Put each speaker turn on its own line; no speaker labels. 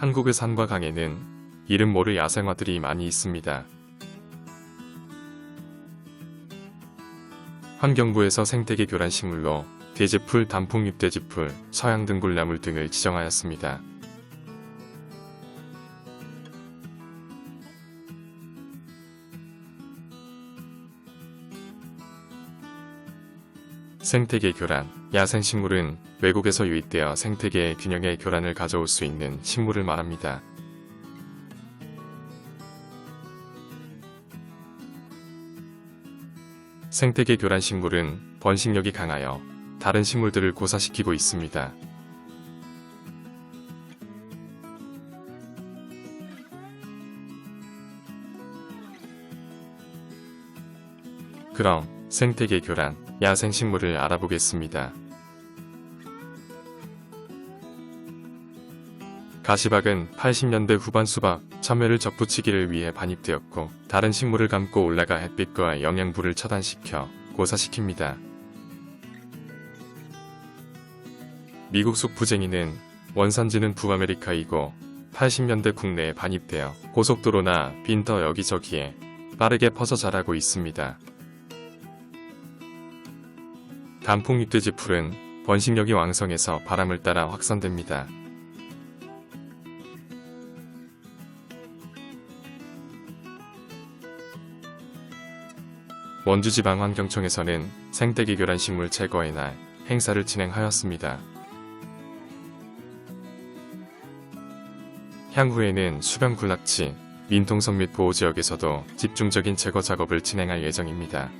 한국의 산과 강에는 이름 모를 야생화들이 많이 있습니다. 환경부에서 생태계 교란 식물로 대지풀, 단풍잎 대지풀, 서양 등굴나물 등을 지정하였습니다. 생태계 교란, 야생식물은 외국에서 유입되어 생태계의 균형의 교란을 가져올 수 있는 식물을 말합니다. 생태계 교란 식물은 번식력이 강하여 다른 식물들을 고사시키고 있습니다. 그럼 생태계 교란, 야생식물을 알아보겠습니다. 가시박은 80년대 후반 수박, 참외를 접붙이기를 위해 반입되었고 다른 식물을 감고 올라가 햇빛과 영양분을 차단시켜 고사시킵니다. 미국 속부쟁이는 원산지는 북아메리카이고 80년대 국내에 반입되어 고속도로나 빈터 여기저기에 빠르게 퍼져 자라고 있습니다. 단풍잎돼지 풀은 번식력이 왕성해서 바람을 따라 확산됩니다. 원주지방환경청에서는 생태계 교란 식물 제거의 날 행사를 진행하였습니다. 향후에는 수변 군락지, 민통성 및 보호지역에서도 집중적인 제거 작업을 진행할 예정입니다.